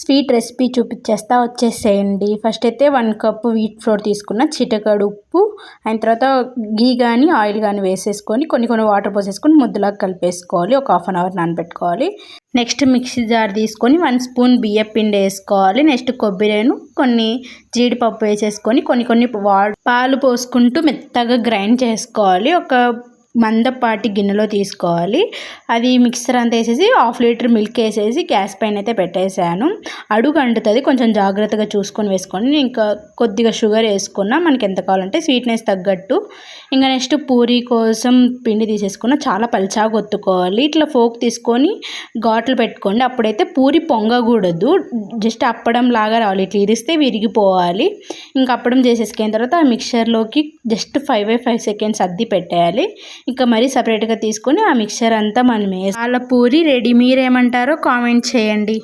Sweet recipe చూపించేస్తా వచ్చేసేయండి. First అయితే one cup wheat flour తీసుకున్న చిటకడు ఉప్పు అయిన తర్వాత గీ కానీ ఆయిల్ కానీ వేసేసుకొని కొన్ని కొన్ని వాటర్ పోసేసుకొని ముద్దలా కలిపేసుకోవాలి. ఒక హాఫ్ అన్ అవర్ నానబెట్టుకోవాలి. నెక్స్ట్ మిక్సీ జార్ తీసుకొని వన్ స్పూన్ బియ్యం పిండి వేసుకోవాలి. నెక్స్ట్ కొబ్బరిను కొన్ని జీడిపప్పు వేసేసుకొని కొన్ని కొన్ని వా పాలు పోసుకుంటూ మెత్తగా గ్రైండ్ చేసుకోవాలి. ఒక మందపాటి గిన్నెలో తీసుకోవాలి. అది మిక్సర్ అంతా వేసేసి హాఫ్ లీటర్ మిల్క్ వేసేసి గ్యాస్ పైన అయితే పెట్టేశాను. అడుగు అంటుతుంది కొంచెం జాగ్రత్తగా చూసుకొని వేసుకొని ఇంకా కొద్దిగా షుగర్ వేసుకున్నా మనకి ఎంత కావాలంటే స్వీట్నెస్ తగ్గట్టు. ఇంకా నెక్స్ట్ పూరి కోసం పిండి తీసేసుకున్న చాలా పలిచాగా ఒత్తుకోవాలి. ఇట్లా ఫోక్ తీసుకొని ఘాట్లు పెట్టుకోండి. అప్పుడైతే పూరి పొంగకూడదు. జస్ట్ అప్పడం లాగా రావాలి. ఇట్లా ఇరిస్తే విరిగిపోవాలి. ఇంకా అప్పడం చేసేసుకున్న తర్వాత ఆ మిక్చర్లోకి జస్ట్ ఫైవ్ ఫైవ్ సెకండ్స్ అద్ది పెట్టేయాలి. ఇంకా మరీ సపరేట్గా తీసుకొని ఆ మిక్చర్ అంతా మనం వేసి వాళ్ళ పూరి రెడీ. మీరేమంటారో కామెంట్ చేయండి.